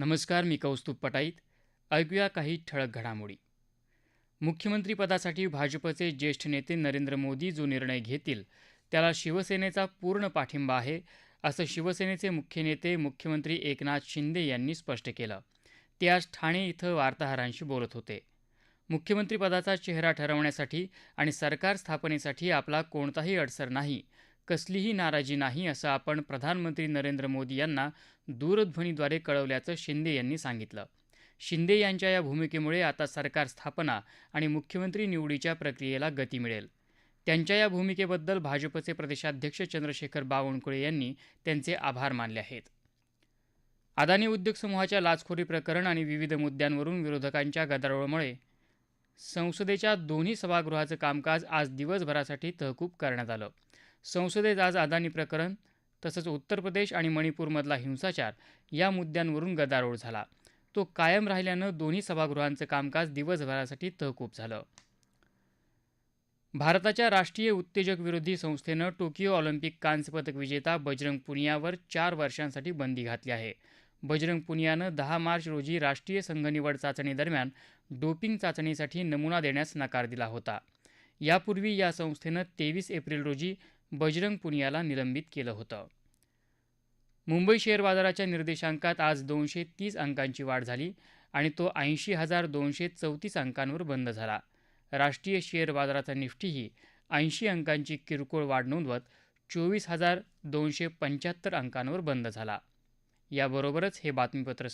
नमस्कार मी कौस्तुभ पटाईत. ऐकूया काही ठळक घडामोडी. मुख्यमंत्रीपदासाठी भाजपचे ज्येष्ठ नेते नरेंद्र मोदी जो निर्णय घेतील त्याला शिवसेनेचा पूर्ण पाठिंबा आहे असं शिवसेनेचे मुख्य नेते मुख्यमंत्री एकनाथ शिंदे यांनी स्पष्ट केलं. ते आज ठाणे इथं वार्ताहरांशी बोलत होते. मुख्यमंत्रीपदाचा चेहरा ठरवण्यासाठी आणि सरकार स्थापनेसाठी आपला कोणताही अडसर नाही कसलीही नाराजी नाही असं आपण प्रधानमंत्री नरेंद्र मोदी यांना दूरध्वनीद्वारे कळवल्याचं शिंदे यांनी सांगितलं. शिंदे यांच्या या भूमिकेमुळे आता सरकार स्थापना आणि मुख्यमंत्री निवडीच्या प्रक्रियेला गती मिळेल. त्यांच्या या भूमिकेबद्दल भाजपचे प्रदेशाध्यक्ष चंद्रशेखर बावनकुळे यांनी त्यांचे आभार मानले आहेत. अदानी उद्योग समूहाच्या लाचखोरी प्रकरण आणि विविध मुद्द्यांवरून विरोधकांच्या गदारोळामुळे संसदेच्या दोन्ही सभागृहाचं कामकाज आज दिवसभरासाठी तहकूब करण्यात आलं. संसदेत आज अदानी प्रकरण तसंच उत्तर प्रदेश आणि मणिपूरमधला हिंसाचार या मुद्द्यांवरून गदारोळ झाला. तो कायम राहिल्यानं दोन्ही सभागृहांचं कामकाज दिवसभरासाठी तहकूब झालं. भारताच्या राष्ट्रीय उत्तेजक विरोधी संस्थेनं टोकियो ऑलिम्पिक कांस्य पदक विजेता बजरंग पुनियावर चार वर्षांसाठी बंदी घातली आहे. बजरंग पुनियानं दहा मार्च रोजी राष्ट्रीय संघ निवड चाचणी दरम्यान डोपिंग चाचणीसाठी नमुना देण्यास नकार दिला होता. यापूर्वी या संस्थेनं तेवीस एप्रिल रोजी बजरंग पुनियाला निलंबित केलं होतं. मुंबई शेअर बाजाराच्या निर्देशांकात आज दोनशे तीस अंकांची वाढ झाली आणि तो ऐंशी हजार दोनशे चौतीस अंकांवर बंद झाला. राष्ट्रीय शेअर बाजाराचा निफ्टीही ऐंशी अंकांची किरकोळ वाढ नोंदवत चोवीस हजार दोनशे पंच्याहत्तर अंकांवर बंद झाला. याबरोबरच हे बातमीपत्र